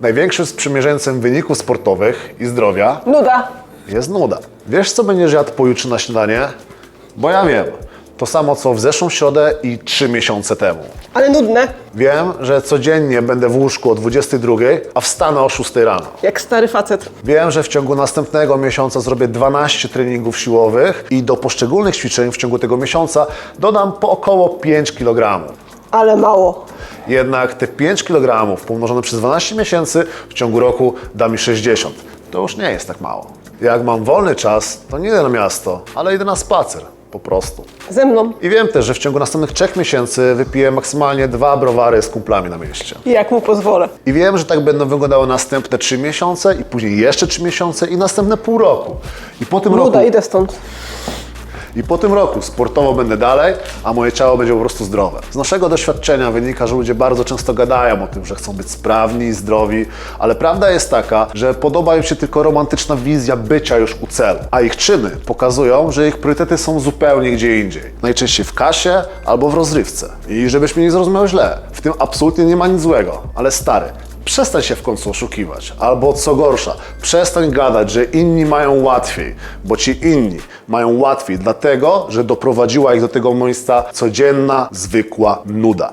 Największym sprzymierzeńcem wyników sportowych i zdrowia Nuda. jest nuda. Wiesz, co będziesz jadł pojutrze na śniadanie? Bo ja wiem. To samo, co w zeszłą środę i trzy miesiące temu. Ale nudne. Wiem, że codziennie będę w łóżku o 22, a wstanę o 6 rano. Jak stary facet. Wiem, że w ciągu następnego miesiąca zrobię 12 treningów siłowych i do poszczególnych ćwiczeń w ciągu tego miesiąca dodam po około 5 kg. Ale mało. Jednak te 5 kg pomnożone przez 12 miesięcy w ciągu roku da mi 60. To już nie jest tak mało. Jak mam wolny czas, to nie idę na miasto, ale idę na spacer. Po prostu. Ze mną. I wiem też, że w ciągu następnych 3 miesięcy wypiję maksymalnie dwa browary z kumplami na mieście. Jak mu pozwolę. I wiem, że tak będą wyglądały następne 3 miesiące i później jeszcze 3 miesiące i następne pół roku. I po tym roku Nuda, idę stąd. I po tym roku sportowo będę dalej, a moje ciało będzie po prostu zdrowe. Z naszego doświadczenia wynika, że ludzie bardzo często gadają o tym, że chcą być sprawni zdrowi, ale prawda jest taka, że podoba im się tylko romantyczna wizja bycia już u celu, a ich czyny pokazują, że ich priorytety są zupełnie gdzie indziej. Najczęściej w kasie albo w rozrywce. I żebyś mnie nie zrozumiał źle, w tym absolutnie nie ma nic złego, ale stary, Przestań się w końcu oszukiwać. Albo co gorsza, przestań gadać, że inni mają łatwiej, bo ci inni mają łatwiej, dlatego że doprowadziła ich do tego miejsca codzienna, zwykła nuda.